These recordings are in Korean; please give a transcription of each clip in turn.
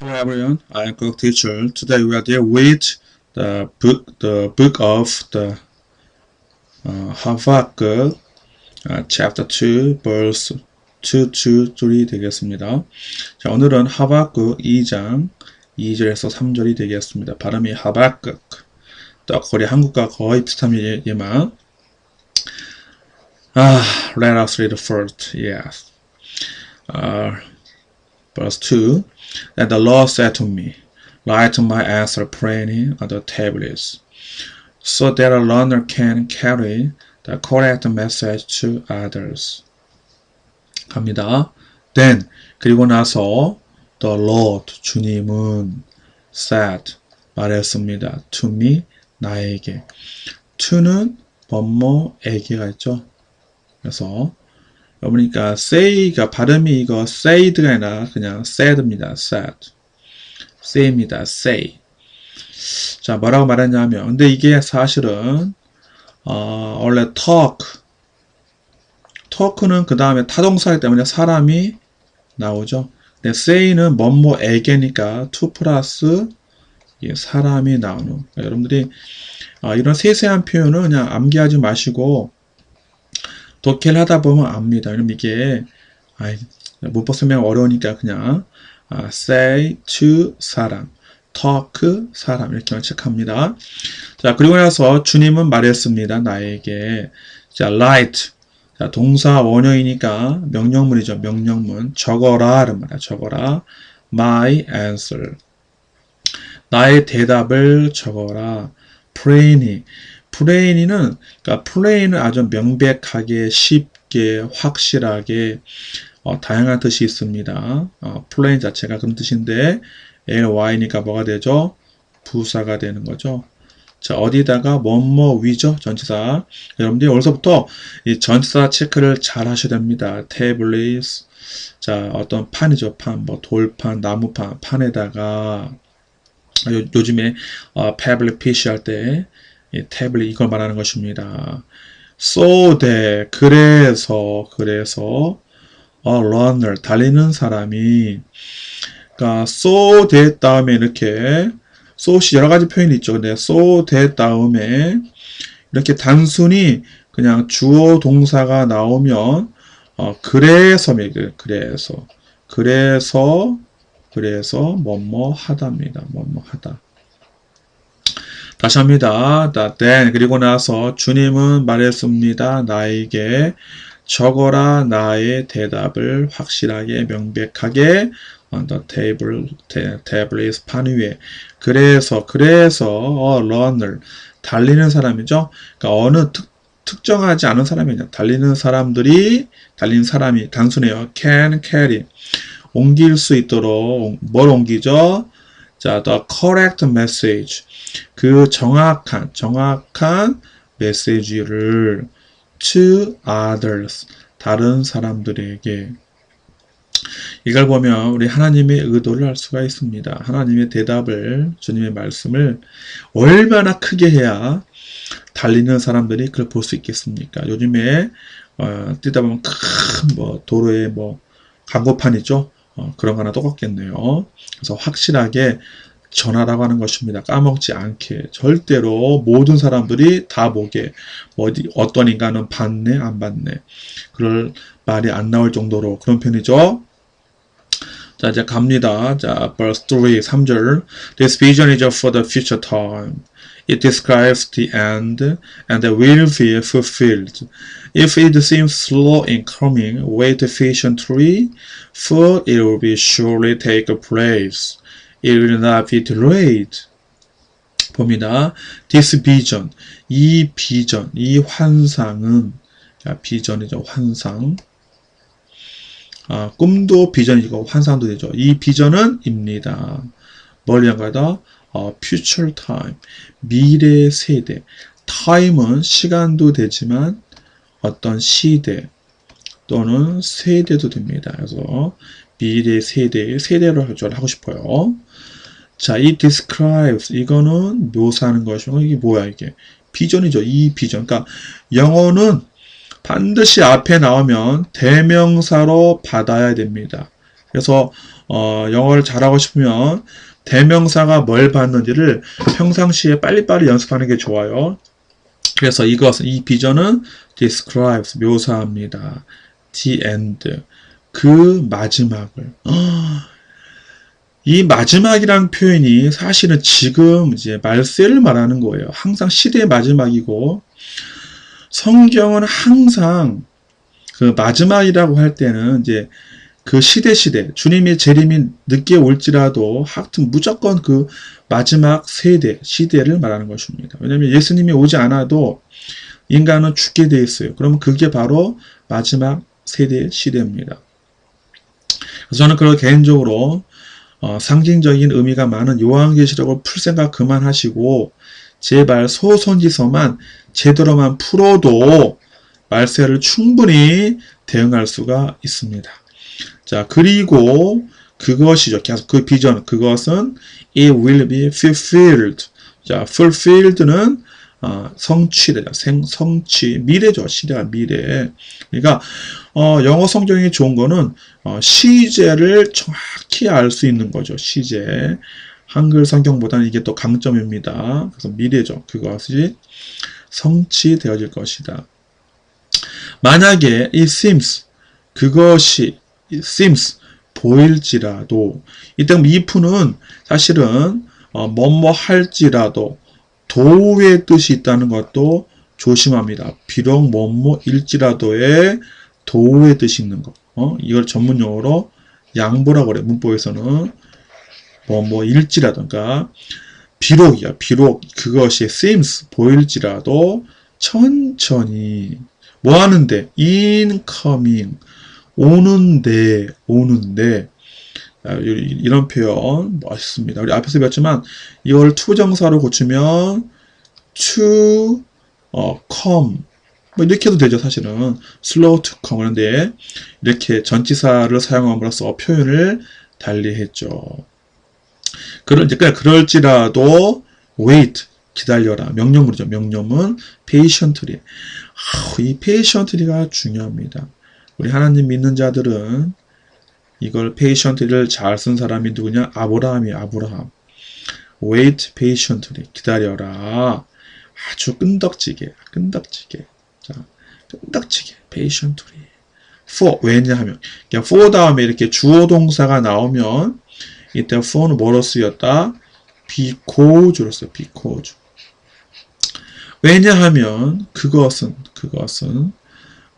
Hello everyone, I am Cook Teacher. Today we are there with the book, the book of the uh, Habakkuk, uh, chapter 2, verse 2 to 3 되겠습니다. 자, 오늘은 하박국 2장 2절에서 3절이 되겠습니다. 발음이 하박국. 또 거리 한국과 거의 비슷합니다만 아, let us read first. Yes. Uh, verse 2 Then the Lord said to me, Write my answer plainly on the tablets, so that a learner can carry the correct message to others. 갑니다. Then 그리고 나서 the Lord 주님은 said 말했습니다. To me 나에게 to는 뭐뭐에게가 있죠. 그래서 그러니까 say가 발음이 이거 said가 아니라 그냥 said입니다. said. say입니다. say. 자, 뭐라고 말했냐면 근데 이게 사실은 어, 원래 talk talk는 그 다음에 타동사이기 때문에 사람이 나오죠. 근데 say는 뭐뭐에게니까 to 플러스 예, 사람이 나오는. 그러니까 여러분들이 어, 이런 세세한 표현은 그냥 암기하지 마시고 독해를 하다 보면 압니다. 왜냐면 이게 아이, 문법 설명 어려우니까 그냥 아, say to 사람, talk 사람 이렇게만 체크합니다. 자 그리고 나서 주님은 말했습니다. 나에게 자 write 자 동사 원형이니까 명령문이죠. 명령문 적어라를 말이야. 적어라 my answer 나의 대답을 적어라 plainly 플레인이는 그러니까 플레인은 아주 명백하게 쉽게 확실하게 어, 다양한 뜻이 있습니다. 어, 플레인 자체가 그런 뜻인데 ly니까 뭐가 되죠? 부사가 되는 거죠. 자 어디다가 뭐뭐 위죠 전치사 여러분들이 여기서부터 이 전치사 체크를 잘 하셔야 됩니다. 태블릿 자 어떤 판이죠 판 뭐 돌판 나무판 판에다가 요, 요즘에 어, 패블릿 PC 할때 이 태블릿 이걸 말하는 것입니다. so that 그래서 그래서 a runner 달리는 사람이 그러니까 so that 다음에 이렇게 so시 여러 가지 표현이 있죠. 근데 so that 다음에 이렇게 단순히 그냥 주어 동사가 나오면 어, 그래서 그래서 그래서 그래서 뭐뭐 하다입니다. 뭐뭐 하다. 다시 합니다. then 그리고 나서 주님은 말했습니다. 나에게 적어라 나의 대답을 확실하게 명백하게 on the table, tablet 판 위에. 그래서 그래서 어, runner 달리는 사람이죠. 그러니까 어느 특, 특정하지 않은 사람이 냐. 달리는 사람들이 달리는 사람이 단순해요. can carry 옮길 수 있도록 뭘 옮기죠? 자, the correct message. 그 정확한, 정확한 메시지를 to others. 다른 사람들에게. 이걸 보면 우리 하나님의 의도를 알 수가 있습니다. 하나님의 대답을, 주님의 말씀을 얼마나 크게 해야 달리는 사람들이 그걸 볼 수 있겠습니까? 요즘에, 어, 뛰다 보면 큰 뭐 도로에 뭐 광고판 있죠? 어, 그런 거나 똑같겠네요. 그래서 확실하게 전하라고 하는 것입니다. 까먹지 않게 절대로 모든 사람들이 다 보게 어디 어떤 인간은 받네 안 받네 그럴 말이 안 나올 정도로 그런 편이죠. 자 이제 갑니다. 자 verse 3 3절 This vision is for the future time. It describes the end and will be fulfilled. If it seems slow in coming, wait patiently, for it will be surely take place. It will not be delayed. 봅니다. This vision, 이 비전, 이 환상은, 자, 비전이죠, 환상. 아, 꿈도 비전이고 환상도 되죠. 이 비전은 입니다. 뭘 위한 거다? 어, future time, 미래 세대. time은 시간도 되지만 어떤 시대 또는 세대도 됩니다. 그래서 미래 세대, 세대로 하고 싶어요. 자, 이 describes 이거는 묘사하는 것이고 이게 뭐야 이게 비전이죠. 이 비전. 그러니까 영어는 반드시 앞에 나오면 대명사로 받아야 됩니다. 그래서 어, 영어를 잘하고 싶으면 대명사가 뭘 받는지를 평상시에 빨리빨리 연습하는 게 좋아요. 그래서 이것은 이 비전은 describes 묘사합니다. the end 그 마지막을 이 마지막이란 표현이 사실은 지금 이제 말세를 말하는 거예요. 항상 시대의 마지막이고 성경은 항상 그 마지막이라고 할 때는 이제 그 시대 시대 주님의 재림이 늦게 올지라도 하여튼 무조건 그 마지막 세대 시대를 말하는 것입니다. 왜냐하면 예수님이 오지 않아도 인간은 죽게 돼 있어요. 그러면 그게 바로 마지막 세대 시대입니다. 그래서 저는 그걸 개인적으로 어, 상징적인 의미가 많은 요한계시록을 풀 생각 그만하시고 제발 소선지서만 제대로만 풀어도 말세를 충분히 대응할 수가 있습니다. 자, 그리고 그것이죠. 계속 그 비전, 그것은 it will be fulfilled. 자, fulfilled는 어, 성취되죠. 생, 성취, 미래죠. 시대가 미래. 그러니까 어, 영어 성경이 좋은 거는 어, 시제를 정확히 알 수 있는 거죠. 시제. 한글 성경보다는 이게 또 강점입니다. 그래서 미래죠. 그것이 성취되어질 것이다. 만약에 it seems 그것이 seems 보일지라도 이때 if는 사실은 어, 뭐뭐 할지라도 도의 뜻이 있다는 것도 조심합니다. 비록 뭐뭐일지라도의 도의 뜻이 있는 것. 어? 이걸 전문 용어로 양보라고 그래. 문법에서는 뭐뭐일지라든가 비록이야. 비록 그것이 seems 보일지라도 천천히 뭐 하는데 incoming 오는데 오는데 아, 이런 표현 멋있습니다. 우리 앞에서 배웠지만 이걸 투정사로 고치면 to 어, come 뭐 이렇게 해도 되죠 사실은 slow to come 그런데 이렇게 전치사를 사용함으로써 표현을 달리했죠. 그럴 그러니까 그럴지라도 wait 기다려라 명령문이죠. 명령문 patiently 아, 이 patiently가 중요합니다. 우리 하나님 믿는 자들은 이걸 patiently를 잘 쓴 사람이 누구냐? 아브라함이 아브라함. wait patiently 기다려라. 아주 끈덕지게 끈덕지게 자 끈덕지게 patiently for 왜냐하면 그냥 for 다음에 이렇게 주어 동사가 나오면 이때 for는 뭐로 쓰였다? because로 써요. because 왜냐하면 그것은 그것은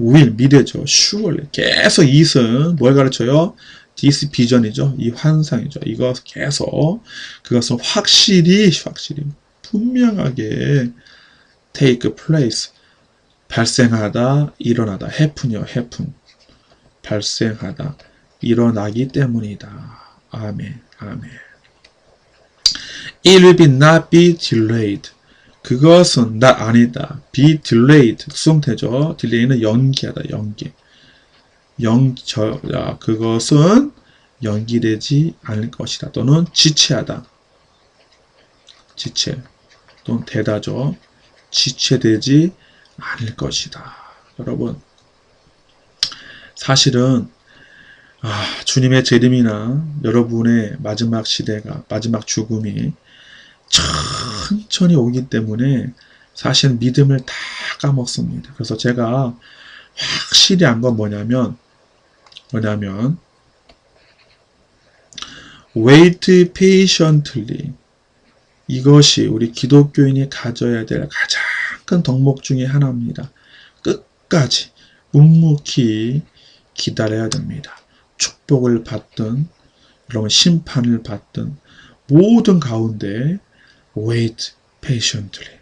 will 미래죠. surely 계속 it은 뭘 가르쳐요? this 비전이죠. 이 환상이죠. 이거 계속 그것은 확실히 확실히 분명하게 take place 발생하다 일어나다 happen이요. happen 발생하다 일어나기 때문이다. 아멘. 아멘. It will be not be delayed. 그것은 나 아니다. be delayed 수동태죠. delay는 연기하다. 연기. 연, 저, 야, 그것은 연기되지 않을 것이다. 또는 지체하다. 지체. 또는 대다죠. 지체되지 않을 것이다. 여러분, 사실은 아, 주님의 재림이나 여러분의 마지막 시대가 마지막 죽음이 천천히 오기 때문에 사실 믿음을 다 까먹습니다. 그래서 제가 확실히 한건 뭐냐면 뭐냐면 wait patiently 이것이 우리 기독교인이 가져야 될 가장 큰 덕목 중의 하나입니다. 끝까지 묵묵히 기다려야 됩니다. 축복을 받든 여러분 심판을 받든 모든 가운데 wait patiently.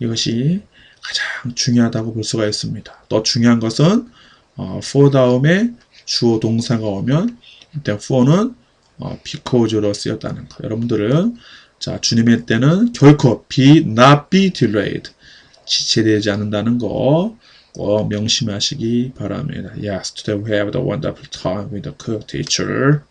이것이 가장 중요하다고 볼 수가 있습니다. 또 중요한 것은 어, for 다음에 주어 동사가 오면 이때 for는 어, because로 쓰였다는 거. 여러분들은 자 주님의 때는 결코 be not be delayed 지체되지 않는다는 거 꼭 명심하시기 바랍니다. Yes, today we have the wonderful time with the cook teacher.